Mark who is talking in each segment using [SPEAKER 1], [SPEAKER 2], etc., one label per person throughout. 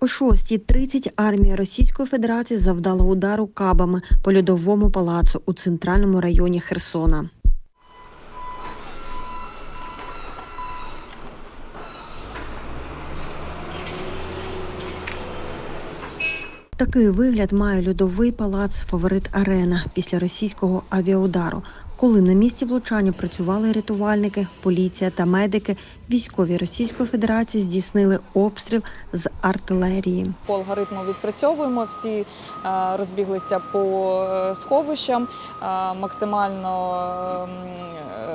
[SPEAKER 1] О 6.30 армія Російської Федерації завдала удару кабами по льодовому палацу у центральному районі Херсона. Такий вигляд має льодовий палац Фаворит Арена після російського авіаудару. Коли на місці влучання працювали рятувальники, поліція та медики, військові Російської Федерації здійснили обстріл з артилерії.
[SPEAKER 2] По алгоритму відпрацьовуємо. Всі е, розбіглися по е, сховищам, е, максимально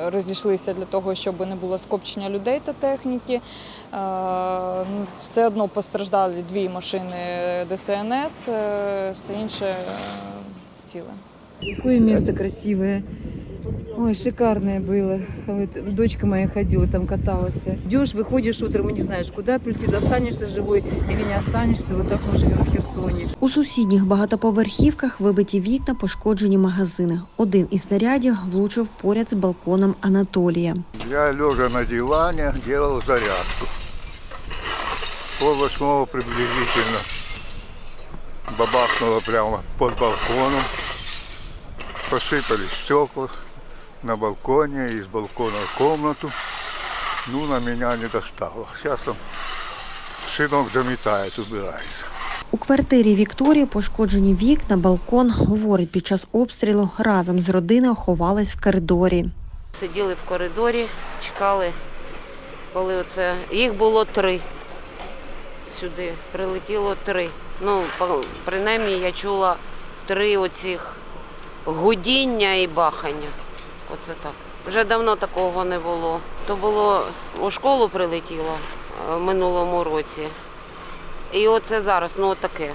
[SPEAKER 2] розійшлися для того, щоб не було скопчення людей та техніки. Ну, Все одно постраждали дві машини ДСНС, все інше ціле.
[SPEAKER 3] Какое место красивое. Ой, шикарное было. Вот дочка моя ходила, там каталась. Идешь, выходишь утром и не знаешь, куда прийти, останешься живой или не останешься. Вот так мы живем в Херсоне.
[SPEAKER 1] У сусідніх багатоповерхівках вибиті вікна, пошкоджені магазини. Один із снарядів влучив поряд з балконом Анатолія.
[SPEAKER 4] Я лежа на диване делал зарядку. Пол восьмого приблизительно бабахнуло прямо под балконом. Посыпались стекла на балконе, из балкона в комнату. Ну, на меня не достало. Сейчас там сынок заметает, убирается.
[SPEAKER 1] У квартирі Вікторії пошкоджені вікна, балкон. Говорить, під час обстрілу разом з родиною ховались в коридорі.
[SPEAKER 5] Сиділи в коридорі, чекали, коли оце. Їх було три. Сюди прилетіло три. Ну, принаймні я чула три оцих гудіння і бахання. Оце так. Вже давно такого не було. То було у школу прилетіло е, в минулому році. І оце зараз, ну таке.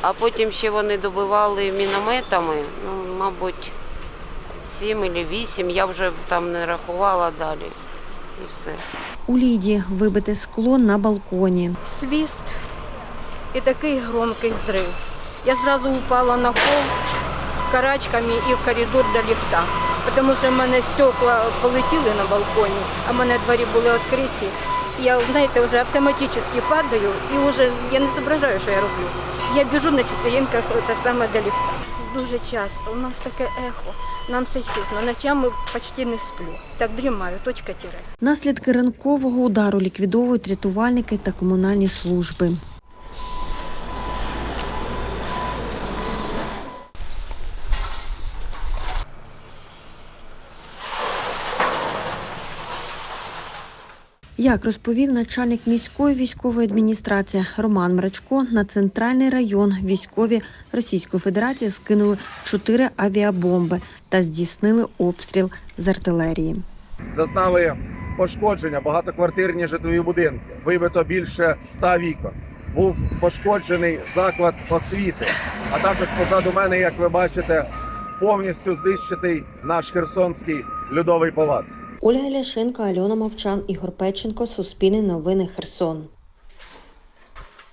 [SPEAKER 5] А потім ще вони добивали мінометами, ну, мабуть, сім або вісім, я вже там не рахувала далі. І все.
[SPEAKER 1] У Лідії вибите скло на балконі.
[SPEAKER 6] свист и такий громкий взрыв. Я сразу упала на пол карачками і в коридор до ліфта, тому що в мене стекла полетіли на балконі, а в мене двері були відкриті. Я, знаєте, вже автоматично падаю і вже я не зображаю, що я роблю. Я біжу на четвереньках те саме до ліфта. Дуже часто у нас таке ехо, нам все чутно. Ночами почти не сплю. Так дрімаю, точка тіре.
[SPEAKER 1] Наслідки ранкового удару ліквідовують рятувальники та комунальні служби. Як розповів начальник міської військової адміністрації Роман Мрачко, на центральний район військові Російської Федерації скинули чотири авіабомби та здійснили обстріл з артилерії.
[SPEAKER 7] зазнали пошкодження багатоквартирні житлові будинки. Вибито більше 100 вікон. Був пошкоджений заклад освіти. А також позаду мене, як ви бачите, повністю знищений наш Херсонський льодовий палац.
[SPEAKER 1] Ольга Ляшенко, Альона Мовчан, Ігор Печенко, Суспільне новини Херсон.